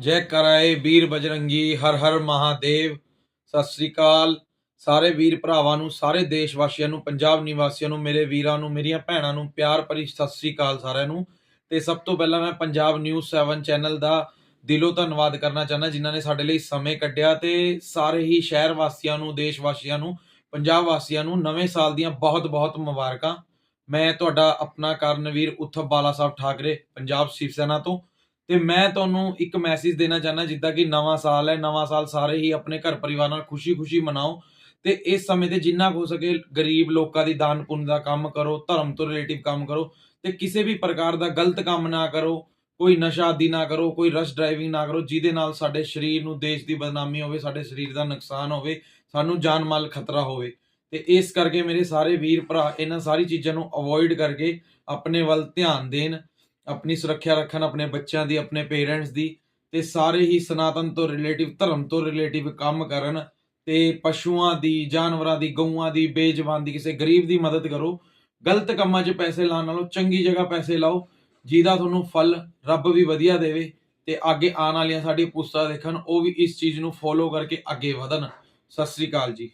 ਜੈ ਕਰਾਏ ਵੀਰ ਬਜਰੰਗੀ, ਹਰ ਹਰ ਮਹਾਦੇਵ। ਸਤਿ ਸ੍ਰੀ ਅਕਾਲ। ਸਾਰੇ ਵੀਰ ਭਰਾਵਾਂ ਨੂੰ, ਸਾਰੇ ਦੇਸ਼ ਵਾਸੀਆਂ ਨੂੰ, ਪੰਜਾਬ ਨਿਵਾਸੀਆਂ ਨੂੰ, ਮੇਰੇ ਵੀਰਾਂ ਨੂੰ, ਮੇਰੀਆਂ ਭੈਣਾਂ ਨੂੰ, ਪਿਆਰ ਭਰੀ ਸਤਿ ਸ੍ਰੀ ਅਕਾਲ ਸਾਰਿਆਂ ਨੂੰ। ਤੇ ਸਭ ਤੋਂ ਪਹਿਲਾਂ ਮੈਂ ਪੰਜਾਬ ਨਿਊਜ਼ 7 ਚੈਨਲ ਦਾ ਦਿਲੋਂ ਧੰਨਵਾਦ ਕਰਨਾ ਚਾਹੁੰਦਾ, ਜਿਨ੍ਹਾਂ ਨੇ ਸਾਡੇ ਲਈ ਸਮੇਂ ਕੱਢਿਆ ਤੇ ਸਾਰੇ ਹੀ ਸ਼ਹਿਰ ਵਾਸੀਆਂ ਨੂੰ ਦੇਸ਼ ਵਾਸੀਆਂ ਨੂੰ, ਪੰਜਾਬ ਵਾਸੀਆਂ ਨੂੰ ਨਵੇਂ ਸਾਲ ਦੀਆਂ ਬਹੁਤ-ਬਹੁਤ ਮੁਬਾਰਕਾਂ। ਮੈਂ ਤੁਹਾਡਾ ਆਪਣਾ ਕਰਨਵੀਰ ਉਥਬ ਬਾਲਾ ਸਾਹਿਬ ਠਾਕਰੇ, ਪੰਜਾਬ ਸ਼ਿਵ ਸੈਨਾ ਤੋਂ। ਤੇ ਮੈਂ ਤੁਹਾਨੂੰ ਇੱਕ ਮੈਸੇਜ ਦੇਣਾ ਚਾਹੁੰਦਾ, ਜਿੱਦਾਂ ਕਿ ਨਵਾਂ ਸਾਲ ਹੈ, ਨਵਾਂ ਸਾਲ ਸਾਰੇ ਹੀ ਆਪਣੇ ਘਰ ਪਰਿਵਾਰ ਨਾਲ ਖੁਸ਼ੀ-ਖੁਸ਼ੀ ਮਨਾਓ। ਤੇ ਇਸ ਸਮੇਂ ਤੇ ਜਿੰਨਾ ਕੁ ਹੋ ਸਕੇ ਗਰੀਬ ਲੋਕਾਂ ਦੀ ਦਾਨ ਪੁੰਨ ਦਾ ਕੰਮ ਕਰੋ, ਧਰਮ ਤੋਂ ਰਿਲੇਟਿਵ ਕੰਮ ਕਰੋ ਤੇ ਕਿਸੇ ਵੀ ਪ੍ਰਕਾਰ ਦਾ ਗਲਤ ਕੰਮ ਨਾ ਕਰੋ, ਕੋਈ ਨਸ਼ਾ ਆਦੀ ਨਾ ਕਰੋ, ਕੋਈ ਰਸ਼ ਡਰਾਈਵਿੰਗ ਨਾ ਕਰੋ, ਜਿਹਦੇ ਨਾਲ ਸਾਡੇ ਸਰੀਰ ਨੂੰ ਦੇਸ਼ ਦੀ ਬਦਨਾਮੀ ਹੋਵੇ, ਸਾਡੇ ਸਰੀਰ ਦਾ ਨੁਕਸਾਨ ਹੋਵੇ, ਸਾਨੂੰ ਜਾਨ ਮਾਲ ਖਤਰਾ ਹੋਵੇ। ਤੇ ਇਸ ਕਰਕੇ ਮੇਰੇ ਸਾਰੇ ਵੀਰ ਭਰਾ ਇਹਨਾਂ ਸਾਰੀ ਚੀਜ਼ਾਂ ਨੂੰ ਅਵੋਇਡ ਕਰਕੇ ਆਪਣੇ ਵੱਲ ਧਿਆਨ ਦੇਣ। ਆਪਣੀ ਸੁਰੱਖਿਆ ਰੱਖਣ, ਆਪਣੇ ਬੱਚਿਆਂ ਦੀ, ਆਪਣੇ ਪੇਰੈਂਟਸ ਦੀ ਤੇ ਸਾਰੇ ਹੀ ਸਨਾਤਨ ਤੋਂ ਰਿਲੇਟਿਵ ਧਰਮ ਤੋਂ ਰਿਲੇਟਿਵ ਕੰਮ ਕਰਨ ਤੇ ਪਸ਼ੂਆਂ ਦੀ, ਜਾਨਵਰਾਂ ਦੀ, ਗਊਆਂ ਦੀ ਬੇਜ਼ਬਾਨ ਦੀ, ਕਿਸੇ ਗਰੀਬ ਦੀ ਮਦਦ ਕਰੋ। ਗਲਤ ਕੰਮਾਂ 'ਚ ਪੈਸੇ ਲਾਉਣ ਨਾਲੋਂ ਚੰਗੀ ਜਗ੍ਹਾ ਪੈਸੇ ਲਾਓ, ਜਿਹਦਾ ਤੁਹਾਨੂੰ ਫਲ ਰੱਬ ਵੀ ਵਧੀਆ ਦੇਵੇ ਤੇ ਅੱਗੇ ਆਉਣ ਵਾਲੀਆਂ ਸਾਡੀ ਪੁਸਤਕਾਂ ਦੇਖਣ, ਉਹ ਵੀ ਇਸ ਚੀਜ਼ ਨੂੰ ਫੋਲੋ ਕਰਕੇ ਅੱਗੇ ਵਧਣ। ਸਤਿ ਸ੍ਰੀ ਅਕਾਲ ਜੀ।